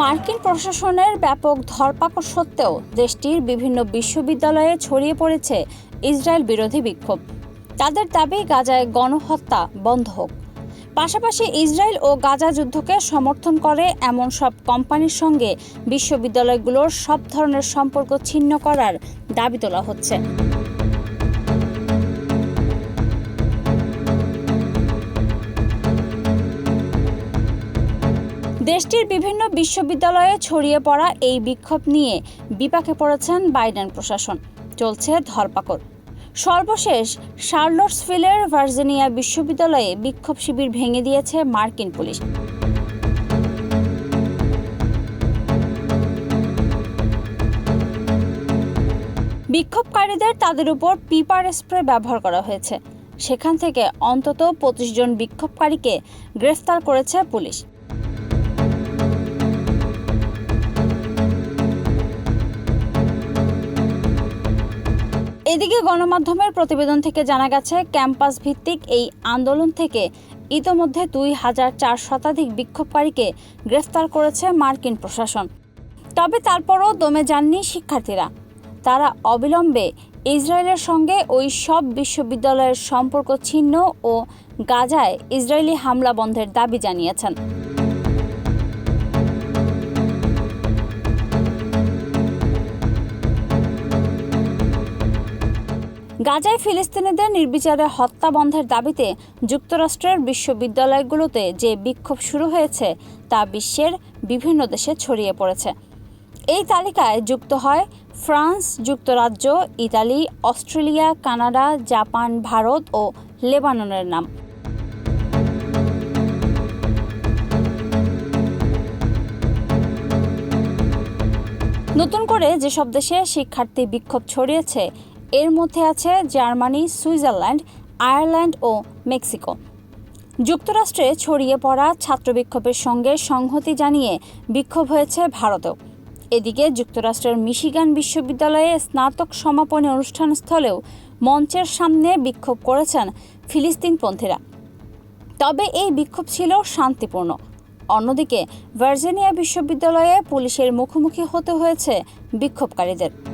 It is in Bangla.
মার্কিন প্রশাসনের ব্যাপক ধরপাকড় সত্ত্বেও দেশটির বিভিন্ন বিশ্ববিদ্যালয়ে ছড়িয়ে পড়েছে ইসরায়েল বিরোধী বিক্ষোভ। তাদের দাবি, গাজায় গণহত্যা বন্ধ হোক। পাশাপাশি ইসরায়েল ও গাজা যুদ্ধকে সমর্থন করে এমন সব কোম্পানির সঙ্গে বিশ্ববিদ্যালয়গুলোর সব ধরনের সম্পর্ক ছিন্ন করার দাবি তোলা হচ্ছে। দেশটির বিভিন্ন বিশ্ববিদ্যালয়ে ছড়িয়ে পড়া এই বিক্ষোভ নিয়ে বিপাকে পড়েছেন বাইডেন প্রশাসন। চলছে ধরপাকড়। সর্বশেষ শার্লটসভিলের ভার্জিনিয়া বিশ্ববিদ্যালয়ে বিক্ষোভ শিবির ভেঙে দিয়েছে মার্কিন পুলিশ। বিক্ষোভকারীদের তাদের উপর পিপার স্প্রে ব্যবহার করা হয়েছে। সেখান থেকে অন্তত পঁচিশ জন বিক্ষোভকারীকে গ্রেফতার করেছে পুলিশ। এদিকে গণমাধ্যমের প্রতিবেদন থেকে জানা গেছে, ক্যাম্পাস ভিত্তিক এই আন্দোলন থেকে ইতোমধ্যে দুই হাজার চার শতাধিক বিক্ষোভকারীকে গ্রেফতার করেছে মার্কিন প্রশাসন। তবে তারপরও দমে যাননি শিক্ষার্থীরা। তারা অবিলম্বে ইসরায়েলের সঙ্গে ওই সব বিশ্ববিদ্যালয়ের সম্পর্ক ছিন্ন ও গাজায় ইসরায়েলি হামলা বন্ধের দাবি জানিয়েছেন। গাজায় ফিলিস্তিনিদের নির্বিচারে হত্যা বন্ধের দাবিতে যুক্তরাষ্ট্রের বিশ্ববিদ্যালয়গুলোতে যে বিক্ষোভ শুরু হয়েছে, তা বিশ্বের বিভিন্ন দেশে ছড়িয়ে পড়েছে। এই তালিকায় যুক্ত হয় ফ্রান্স, যুক্তরাজ্য, Italy, Australia, Canada, Japan, Bharat ও লেবাননের নাম। নতুন করে যেসব দেশে শিক্ষার্থী বিক্ষোভ ছড়িয়েছে এর মধ্যে আছে জার্মানি, সুইজারল্যান্ড, আয়ারল্যান্ড ও মেক্সিকো। যুক্তরাষ্ট্রে ছড়িয়ে পড়া ছাত্র বিক্ষোভের সঙ্গে সংহতি জানিয়ে বিক্ষোভ হয়েছে ভারতেও। এদিকে যুক্তরাষ্ট্রের মিশিগান বিশ্ববিদ্যালয়ে স্নাতক সমাপনী অনুষ্ঠানস্থলেও মঞ্চের সামনে বিক্ষোভ করেছেন ফিলিস্তিনপন্থীরা তবে এই বিক্ষোভ ছিল শান্তিপূর্ণ। অন্যদিকে ভার্জিনিয়া বিশ্ববিদ্যালয়ে পুলিশের মুখোমুখি হতে হয়েছে বিক্ষোভকারীদের।